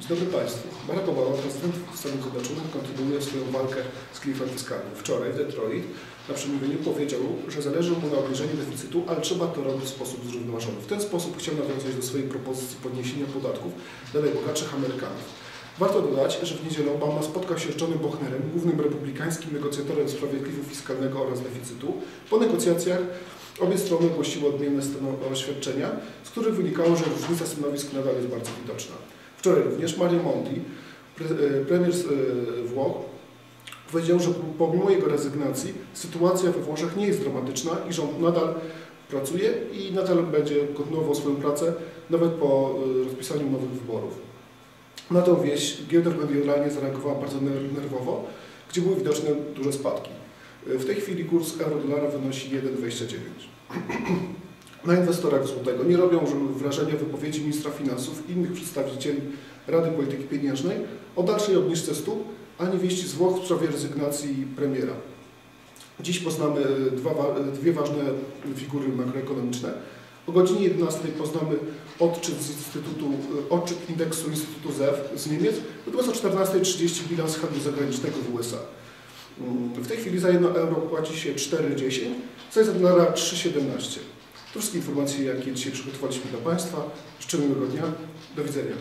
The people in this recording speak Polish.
Dzień dobry Państwu. Barack Obama, prezydent Stanów Zjednoczonych, kontynuuje swoją walkę z klifem fiskalnym. Wczoraj w Detroit na przemówieniu powiedział, że zależy mu na obniżeniu deficytu, ale trzeba to robić w sposób zrównoważony. W ten sposób chciał nawiązać do swojej propozycji podniesienia podatków dla najbogatszych Amerykanów. Warto dodać, że w niedzielę Obama spotkał się z Johnem Bochnerem, głównym republikańskim negocjatorem w sprawie klifu fiskalnego oraz deficytu. Po negocjacjach obie strony ogłosiły odmienne oświadczenia, z których wynikało, że różnica stanowisk nadal jest bardzo widoczna. Wczoraj również Mario Monti, e, premier e, Włoch, powiedział, że pomimo jego rezygnacji sytuacja we Włoszech nie jest dramatyczna i rząd nadal pracuje i nadal będzie kontynuował swoją pracę nawet po e, rozpisaniu nowych wyborów. Na tą wieść giełda medialnie zareagowała bardzo ner- nerwowo, gdzie były widoczne duże spadki. W tej chwili kurs euro-dolara wynosi 1,29. Na inwestorach złotego nie robią wrażenia wypowiedzi ministra finansów i innych przedstawicieli Rady Polityki Pieniężnej o dalszej obniżce stóp, ani wieści z Włoch w sprawie rezygnacji premiera. Dziś poznamy dwa, wa- dwie ważne figury makroekonomiczne. O godzinie 11 poznamy odczyt, z Instytutu, odczyt indeksu Instytutu ZEW z Niemiec, natomiast o 14.30 bilans handlu zagranicznego w USA. Mm, W tej chwili za 1 euro płaci się 4,10, za 1 dolara 3,17. To wszystkie informacje, jakie dzisiaj przygotowaliśmy dla Państwa. Miłego dnia. Do widzenia.